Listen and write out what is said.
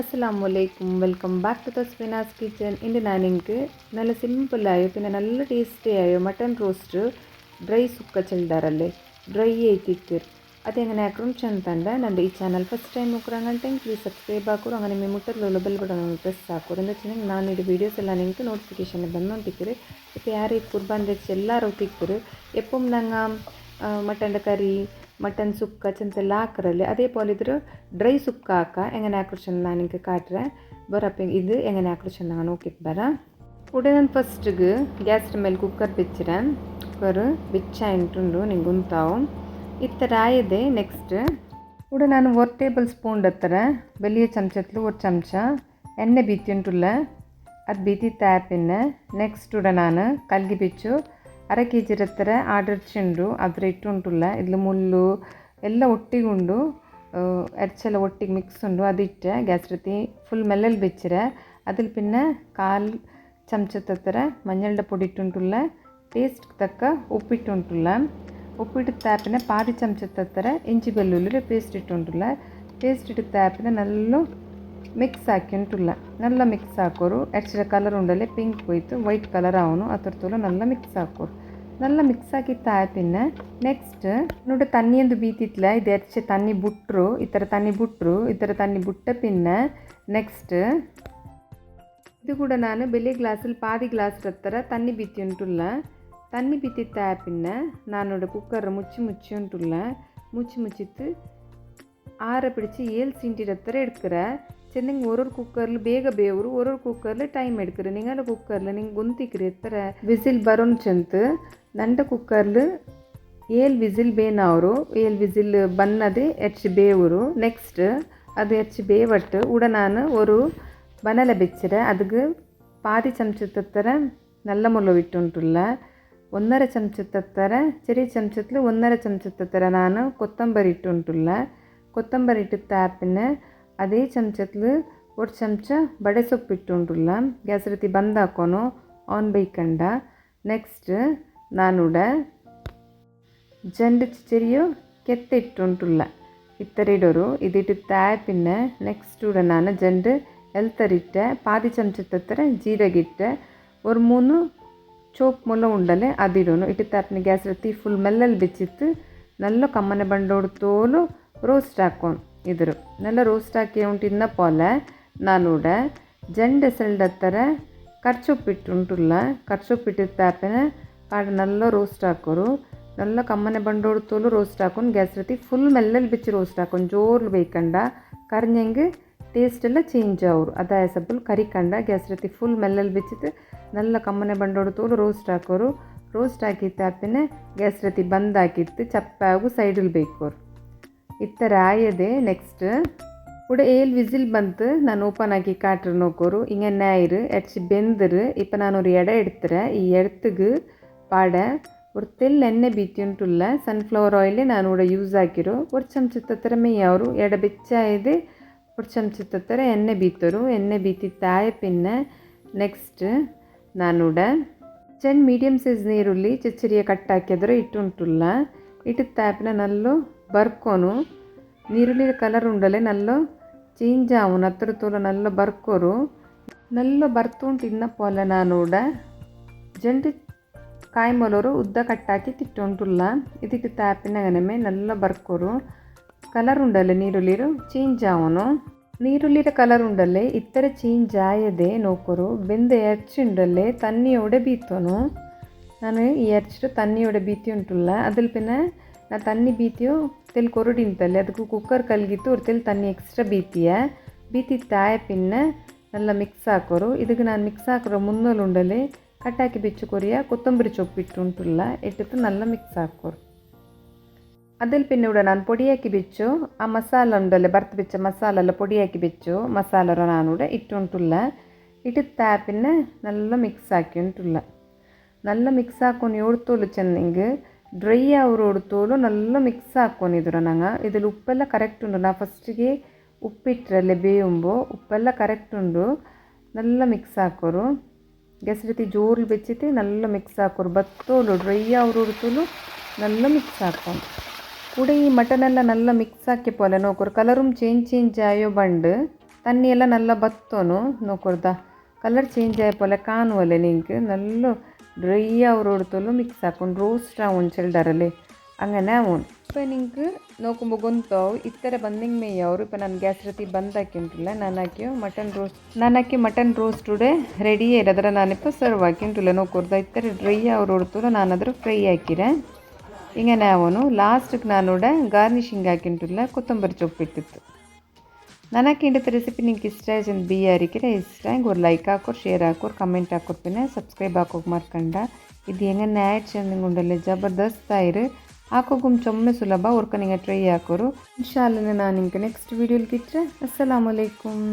അസ്സാം വലൈക്കും welcome back to Tasmina's kitchen ഇന്ന് ഞാൻ എനിക്ക് നല്ല സിമ്പിളായോ പിന്നെ നല്ല ടേസ്റ്റിയായോ മട്ടൺ റോസ്റ്റ് ഡ്രൈ സുക്ക ചെല്ലാറല്ലേ ഡ്രൈ ആയിക്കിತ್ತು അതെങ്ങനെ ആക്കും ചെന്തണ്ട നമ്മുടെ ഈ ചാനൽ ഫസ്റ്റ് ടൈം നോക്കുകയാണെങ്കിൽ പ്ലീസ് സബ്സ്ക്രൈബ് ആക്കും. അങ്ങനെ മേ മുട്ടലുള്ള ബെൽ ബട്ടൺ ಪ್ರೆಸ್ ಹಾಕೋರು എന്ന് വെച്ചിട്ടുണ്ടെങ്കിൽ നാളെ ಇದು വീഡിയോസ് എല്ലാം നിങ്ങൾക്ക് നോട്ടിഫിക്കേഷൻ ಬಂದೊಂದಿಕ್ಕರು ഇപ്പോൾ ಯಾರು കുർബാൻ വെച്ച് എല്ലാവരും ಎಲ್ಲರೂ എപ്പം ಎಪ್ಪೊಮ್ಮೆ മട്ടന്റെ കറി മട്ടൻ സുക്ക ചെന്തല്ല ആക്കറല്ലേ ಅದೇ ഇതൊരു ഡ്രൈ സുക്ക ആക്കുക എങ്ങനെ ആക്കറ് ചെന്ന് ನಾನು ನಿಮಗೆ ಕಾಟ್ರೆ ಬರಪ್ಪ ಇದು ಎಂಗನೆ ಆಕರು ಚೆನ್ನಾಗಿ ನೋಕಿಟ್ಟು ಬರ ಉಡೇ ನಾನು ಫಸ್ಟ್ಗೆ ಗ್ಯಾಸ್ ಮೇಲೆ ಕುಕ್ಕರ್ ಬೆಚ್ಚಿರ ಕುಕ್ಕರ್ ಬೆಚ್ಚ ಇಂಟುಂಡು ನಿಂಗೆ ಉಂತಾವು ಈ ಥರ ಆಯದೆ ನೆಕ್ಸ್ಟ್ ಉಡ ನಾನು ಒಂದು ಟೇಬಲ್ ಸ್ಪೂನ್ ಹತ್ತರ ಬೆಳ್ಳಿಯ ಚಮಚತ್ಲು ಒಂದು ಚಮಚ ಎಣ್ಣೆ ಬೀತಿ ಉಂಟುಲ್ಲ ಅದು ಬೀತಿ ತ್ಯಾಪಿನ ನೆಕ್ಸ್ಟ್ ಉಡ ನಾನು ಕಲ್ಗಿ ಬಿಚ್ಚು ಅರ ಕೆ ಜಿ ಹತ್ತಿರ ಆರ್ಡರ್ ಚೆಂಡು ಅದ್ರ ಇಟ್ಟುಂಟುಲ್ಲ ಇದ್ಲು ಮುಳ್ಳು ಎಲ್ಲ ಒಟ್ಟಿಗುಂಡು എരച്ചെല്ല ഒട്ടിക്ക് മിക്സ് ഉണ്ട് അതിട്ട് ഗ്യാസ് റത്തി ഫുൾ മെല്ലൽ വെച്ചിര അതിൽ പിന്നെ കാൽ ചമച്ചത്തത്ര മഞ്ഞളുടെ പൊടി ഇട്ടുണ്ടുള്ള ടേസ്റ്റ് തക്ക ഉപ്പിട്ടുണ്ടുള്ള ಉಪ್ಪಿಟ್ಟು ತಾಪಿನ ಪಾದಿ ಚಮಚದತ್ತರ ಇಂಚಿ ಬೆಳ್ಳುಳ್ಳಿ ಪೇಸ್ಟ್ ಇಟ್ಟುಂಟುಲ್ಲ ಪೇಸ್ಟ್ ಇಟ್ಟು ತಾಪಿನ ನಲ್ಲ ಮಿಕ್ಸ್ ಹಾಕ್ಯಂಟುಲ್ಲ ನಲ್ಲ ಮಿಕ್ಸ್ ಹಾಕೋರು ಎಚ್ಚರ ಕಲರ್ ಉಂಡಲೆ ಪಿಂಕ್ ಹೋಯ್ತು ವೈಟ್ ಕಲರ್ ಅವನು ಅತರ ತೋಲ ನಲ್ಲ ಮಿಕ್ಸ್ ಹಾಕೋರು ನಲ್ಲ ಮಿಕ್ಸ್ ಹಾಕಿತ್ತಾಯ ಪಿನ್ನೆ ನೆಕ್ಸ್ಟ್ ನೋಡ ತನ್ನಿಯೊಂದು ಬೀತಿತ್ಲ ಇದು ಎಚ್ಚೆ ತನ್ನಿ ಬುಟ್ಟರು ಈ ಥರ ತನ್ನಿ ಬುಟ್ಟರು ಈ ಥರ ತನ್ನಿ ಬುಟ್ಟ ಪಿನ್ನೆ ನೆಕ್ಸ್ಟ್ ಇದು ಕೂಡ ನಾನು ಬೆಲೆ ಗ್ಲಾಸಲ್ಲಿ ಪಾದಿ ಗ್ಲಾಸ್ ಹತ್ತಿರ ತನ್ನಿ ಬೀತಿ ಉಂಟುಲ್ಲ தண்ணி பித்தி தேப்பின்ன நானோட குக்கரை முச்சு முச்சு உண்டுள்ள முச்சு முச்சித்து ஆற பிடிச்சி ஏழு சிண்டி ரத்தரை எடுக்கிற ಚೆನ್ನಂಗೆ ஒரு ಕುಕ್ಕರ್ಲು ಬೇಗ ಬೇವರು ஒரு ಕುಕ್ಕರ್ಲು ಟೈಮ್ ಎಡ್ಕರು ನಿಂಗಲ ಕುಕ್ಕರ್ಲು ನಿಂಗೆ ಗುಂತಿಕ್ರಿ ಎತ್ತರ ವಿಸಿಲ್ ಬರೋನ್ ಚಂತ ನಂಡ ಕುಕ್ಕರ್ಲು ಏಳು ವಿಸಿಲ್ ಬೇನವರು ಏಳು ವಿಸಿಲ್ ಬನ್ನದೆ ಎಚ್ಚಿ ಬೇವರು ನೆಕ್ಸ್ಟ್ ಅದು ಎಚ್ಚಿ ಬೇವಟ್ಟು ಉಡ ನಾನು ஒரு ಬನಲ ಬೆಚ್ಚಿರ ಅದಕ್ಕೆ ಪಾದಿ ಚಮಚದ നല്ല മുള വിട്ടുണ്ടുള്ള ഒന്നര ചമച്ചത്തര ചെറിയ ചമച്ചത്തിൽ ഒന്നര ചമച്ചത്തര ನಾನು ಕೊತ್ತಂಬರಿ ಇಟ್ಟುಂಟುಲ್ಲ ಕೊತ್ತಂಬರಿ ಇಟ್ಟು ತಾಪಿನ ಅದೇ ಚಮಚತ್ಲು ಒಟ್ಟು ಚಮಚ ಬಡೆ ಸೊಪ್ಪಿಟ್ಟುಂಡುಲ್ಲ. ಗ್ಯಾಸ್ ರೀತಿ ಬಂದ್ ಹಾಕೋನು ಆನ್ ಬೇಯ್ಕಂಡ ನೆಕ್ಸ್ಟ್ ನಾನುಡ ಜಂಡು ಚಿಚರಿಯು ಕೆತ್ತಿಟ್ಟುಂಟುಲ್ಲ ಇತ್ತರಿಡೋರು ಇದಿಟ್ಟು ತಾಯ್ಪಿನ್ನ ನೆಕ್ಸ್ಟ್ ಕೂಡ ನಾನು ಜಂಡು ಎಲ್ತರಿಟ್ಟೆ, ಪಾದಿ ಚಮಚದ ಹತ್ರ ಜೀರಗಿಟ್ಟೆ ஒரு ಮೂನು ಚೋಪ್ முல்ல உண்டலே அதிடணும் இட்டு தரணும் ಗ್ಯಾಸ್ ரத்தி ಫುಲ್ மெல்லல் வச்சுட்டு நல்ல ಕಮ್ಮನ பண்டோடு தோலும் ರೋಸ್ಟ್ ஆக்கணும் ಇದ್ರು. ರೋಸ್ಟ್ ಹಾಕಿ ಉಂಟಿನ ಪೋಲ, ನಾನೂಡ. ಜಂಡ ಸೆಲ್ಡತ್ತರ ಖರ್ಚುಪ್ಪಿಟ್ಟು ಉಂಟುಲ್ಲ ಖರ್ಚುಪ್ಪಿಟ್ಟು ತಾಪನೆ ಪಾಡ ನಲ್ಲ ರೋಸ್ಟ್ ಹಾಕೋರು. ನಲ್ಲ ಕಮ್ಮನೆ ಬಂಡೋಡು ತೋಲು ರೋಸ್ಟ್ ಹಾಕೊಂಡು ಗ್ಯಾಸ್ ರೀತಿ ಫುಲ್ ಮೆಲ್ಲಲ್ಲಿ ಬಿಚ್ಚಿ ರೋಸ್ಟ್ ಹಾಕೊಂಡು ಜೋರ್ಲು ಬೇಯ್ಕಂಡ ಕರಿನಂಗೆ ಟೇಸ್ಟ್ ಎಲ್ಲ ಚೇಂಜ್ ಅವರು. ಅದಾಯ ಸಬ್ಬಲ್ ಕರಿಕಂಡ ಗ್ಯಾಸ್ ರೀತಿ ಫುಲ್ ಮೆಲ್ಲಲ್ಲಿ ಬಿಚ್ಚಿತ್ತು ನಲ್ಲ ಕಮ್ಮನೆ ಬಂಡೋಡು ತೋಲು ರೋಸ್ಟ್ ಹಾಕೋರು. ರೋಸ್ಟ್ ಹಾಕಿತ್ತು ಗ್ಯಾಸ್ ರೀತಿ ಬಂದ್ ಹಾಕಿತ್ತು, ಚಪ್ಪಾಗು ಸೈಡಲ್ಲಿ ಬೇಕೋರು. ಇತ್ತರ ಆಯದೆ ನೆಕ್ಸ್ಟ್ ಕೂಡ ಏಳು ವಿಸಿಲ್ ಬಂತು ನಾನು ಓಪನ್ ಆಗಿ ಕಾಟ್ರು ನೋಕೋರು ಹಿಂಗೆ ஞாயிறு அடிச்சு ಬೆಂದರು இப்போ நான் ஒரு எடை எடுத்துறேன் ಈ ಎಡ್ತಿಗೆ ಪಾಡ ஒரு ತೆಲ್ ಎಣ್ಣೆ ಬೀತಿ ಉಂಟುಲ್ಲ ಸನ್ಫ್ಲವರ್ ಆಯಿಲ್ ನಾನು ಕೂಡ ಯೂಸ್ ಹಾಕಿರು ஒரு ಚಮಚದ ಹತ್ರ ಮೇಯವರು ಎಡ ಬೆಚ್ಚಾಯದೆ ஒரு ಚಮಚದ ಹತ್ರ ಎಣ್ಣೆ ಬೀತರು ಎಣ್ಣೆ ಬೀತಿ ತಾಯ ಪಿನ್ನ ನೆಕ್ಸ್ಟ್ ನಾನೂಡ ಚೆಂಡು ಮೀಡಿಯಮ್ ಸೈಜ್ ನೀರುಳ್ಳಿ ಚೆಚ್ಚರಿಯ ಕಟ್ಟಾಕಿದ್ರೆ ಇಟ್ಟುಂಟುಲ್ಲ ಇಟ್ಟು ತಾಪಿನ ನಲ್ಲು ಬರ್ಕೋನು. ನೀರುಳ್ಳಿ ಕಲರ್ ಉಂಡಲೆ ನಲ್ಲೋ ಚೇಂಜ್ ಆವನು ಹತ್ರ ತೋಲ ನಲ್ಲ ಬರ್ಕೋರು. ನಲ್ಲ ಬರ್ತುಂಟು ಇನ್ನ ಪೋಲ ನಾನೂಡ ಜಂಡು ಕಾಯಿ ಮೊಲರು ಉದ್ದ ಕಟ್ಟಾಕಿ ತಿಟ್ಟುಂಟುಲ್ಲ ಇದಕ್ಕೆ ತಾಪಿನ ಗನಮೆ ನಲ್ಲ ಬರ್ಕೋರು. ಕಲರ್ ಉಂಡಲೆ ನೀರುಳ್ಳಿರು ಚೇಂಜ್ ಆವನು. ನೀರುಳ್ಳಿರ ಕಲರ್ ಉಂಡಲೆ ಇತ್ತರ ಚೇಂಜ್ ಆಯದೆ ನೋಕರು. ಬೆಂದ ಎರ್ಚುಂಡಲ್ಲೇ ತನ್ನಿಯೋಡೆ ಬೀತೋನು. ನಾನು ಈ ಎರ್ಚಿಟ್ಟು ತನ್ನಿಯೋಡೆ ಬೀತಿ ಉಂಟುಲ್ಲ ಅದಿಲ್ ಪಿನ್ನ ನಾನು ತಣ್ಣಿ ಬೀತಿಯೋ ತೆಲ್ ಕೊರಡಿ ನಿಂತಲ್ಲಿ ಅದಕ್ಕೆ ಕುಕ್ಕರ್ ಕಲ್ಗಿತ್ತು ಅವ್ರು ತೆಲ್ ತಣ್ಣಿ ಎಕ್ಸ್ಟ್ರಾ ಬೀತಿಯ ಬೀತಿ ತಾಯ ಪಿನ್ನೆ നല്ല മിക്സ് ആക്കൊരു ഇതിക്ക് ഞാൻ മിക്സ് ആക്കുന്ന മുന്നലുണ്ടല്ലേ കട്ടാക്കി വെച്ച് കൊറിയ കൊത്തമ്പരി ചൊപ്പിട്ടുണ്ടുള്ള ഇട്ടിട്ട് നല്ല മിക്സ് ആക്കൊരു അതിൽ പിന്നെ ഇവിടെ ഞാൻ പൊടിയാക്കി വെച്ചു ആ മസാല ഉണ്ടല്ലേ ഭർത്ത് വെച്ച മസാല എല്ലാം പൊടിയാക്കി വെച്ചു മസാല ഞാനിവിടെ ഇട്ടുണ്ടുള്ള ഇട്ടിത്താ പിന്നെ നല്ല മിക്സ് ആക്കിയിട്ടുള്ള നല്ല മിക്സ് ആക്കുന്ന എടുത്തോളിച്ചെന്നെങ്കിൽ ഡ്രൈ ನಲ್ಲ ಮಿಕ್ಸ್ മിക്സ് ആക്കുവാനിതുര ഞങ്ങൾ ഇതിൽ ಉಪ್ಪೆಲ್ಲ ಕರೆಕ್ಟ್ ಉಂಡು ನಾ ഫസ്റ്റിಗೆ ഉപ്പിട്ടരല്ലേ ಬೇಯುമ്പോൾ ಉಪ್ಪೆಲ್ಲ ಕರೆಕ್ಟ್ ಉಂಡು. ನಲ್ಲ ಮಿಕ್ಸ್ ಹಾಕೋರು. ಗ್ಯಾಸ್ ರೀತಿ ಜೋರು ಬೆಚ್ಚಿತಿ, ನಲ್ಲ ಮಿಕ್ಸ್ ಹಾಕೋರು. ಬತ್ತೋಲು ಡ್ರೈ ಆವರುಡ್ತೋಲು ನಲ್ಲ ಮಿಕ್ಸ್ ಹಾಕೊಂಡು ಕೂಡ ಈ ಮಟನ್ ನಲ್ಲ ಮಿಕ್ಸ್ ಹಾಕಿ ಪೋಲೆ ನೋಕರು. ಕಲರು ಚೇಂಜ್ ಚೇಂಜ್ ಆಯೋ ಬಂಡು. ತನ್ನಿ ಎಲ್ಲ ನಲ್ಲ ಬತ್ತೋನು ನೋಕರ್ದ. ಕಲರ್ ಚೇಂಜ್ ಆಯ ಪೋಲೆ ಕಾಣುವಲೆ ನಿಂಗೆ ನಲ್ಲು ಡ್ರೈ ಅವ್ರೊಡ್ತಲು ಮಿಕ್ಸ್ ಹಾಕೊಂಡು ರೋಸ್ಟ್ ಆವೊಂದು ಚೆಲ್ದಾರಲೆ അങ്ങനെ ಆವೊಂದು ಇಪ್ಪ ನಿಂಗೆ ನೋಕುಂಬ ಗೊಂತಾವು ಇತ್ತರ ಬಂದಿಂಗ್ ಮೇಯ್ ಅವರು ಇಪ್ಪ ನಾನು ಗ್ಯಾಸ್ ರತಿ ಬಂದ್ ಹಾಕಿಂಟಿಲ್ಲ ನಾನು ಹಾಕಿ ಮಟನ್ ರೋಸ್ಟ್ ನಾನು ಹಾಕಿ mutton roast ಉಡೆ ready ಇರೋದ್ರ ನಾನಿಪ್ಪ serve ಹಾಕಿಂಟಿಲ್ಲ ನೋಕೊರ್ದ ಇತ್ತರ dry ಅವ್ರು ಹೊಡ್ತಲು ನಾನು ಅದ್ರ ಫ್ರೈ ಹಾಕಿರೆ ಹಿಂಗೆ ಅವನು ಲಾಸ್ಟಿಗೆ ನಾನು ಗಾರ್ನಿಷಿಂಗ್ ಹಾಕಿಂಟಿಲ್ಲ ಕೊತ್ತಂಬರಿ ಸೊಪ್ಪು ಇಟ್ಟಿತ್ತು ನನಗೆ ರೆಸಿಪಿ ನಿಮ್ಗೆ ಇಷ್ಟ ಜನ ಬಿ ಯಾರಿಗಿರ ಇಷ್ಟ ಹಿಂಗೆ ಅವ್ರು ಲೈಕ್ ಹಾಕೋರು ಶೇರ್ ಹಾಕೋರು ಕಮೆಂಟ್ ಹಾಕೋರು ಪಿನ್ನೆ ಸಬ್ಸ್ಕ್ರೈಬ್ ಹಾಕೋಕೆ ಮಾಡ್ಕೊಂಡ ಇದು ಹೆಂಗೆ ನ್ಯಾಟ್ ಚಂದಂಗೆ ಜಬರ್ದಸ್ತ್ ಜಬರ್ದಸ್ತಾಯಿರು ಹಾಕೋಗುಮ್ ಚೊಮ್ಮೆ ಸುಲಭ ಅವ್ರಕ ನಿಂಗೆ ಟ್ರೈ ಹಾಕೋರು. ಇನ್ಶಾಲ್ಲ ನಾನು ನಿಮ್ಗೆ ನೆಕ್ಸ್ಟ್ ವೀಡಿಯೋಲಿ ಗಿಟ್ರೆ ಅಸ್ಸಲಾಮಲೈಕುಮ್